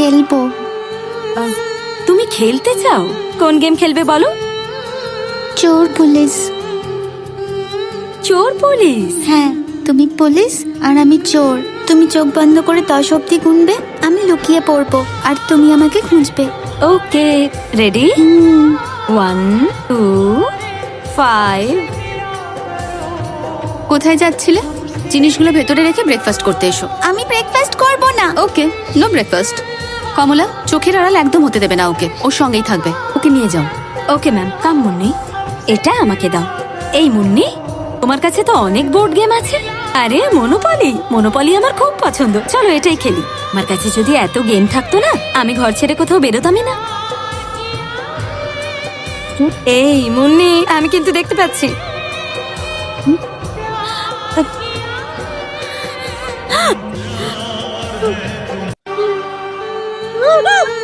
খেলব। তুমি খেলতে চাও? কোন গেম খেলবে বলো? চোর পুলিশ। চোর পুলিশ? হ্যাঁ তুমি পুলিশ আর আমি চোর। তুমি চোখ বন্ধ করে দশ অব্দি গুনবে আমি লুকিয়ে পড়ব আর তুমি আমাকে খুঁজবে। Okay ready? হুম, ওয়ান টু ফাইভ। কোথায় যাচ্ছিলে? জিনিসগুলো ভেতরে রেখে ব্রেকফাস্ট করতে এসো। আমি ব্রেকফাস্ট করব না। ওকে নো ব্রেকফাস্ট কমলা, চোখের আড়াল একদম হতে দেবে না ওকে। ওর সঙ্গেই থাকবে। ওকে নিয়ে যাও। Okay, ma'am. কাম, মুন্নি। এটা আমাকে দাও। এই, মুন্নি, তোমার কাছে তো অনেক বোর্ড গেম আছে। আরে, মনোপলি। মনোপলি আমার খুব পছন্দ। চলো, এটাই খেলি। আমার কাছে যদি এত গেম থাকতো না, আমি ঘর ছেড়ে কোথাও বেরোতামই না। এই, মুন্নি, আমি কিন্তু দেখতে পাচ্ছি। woo.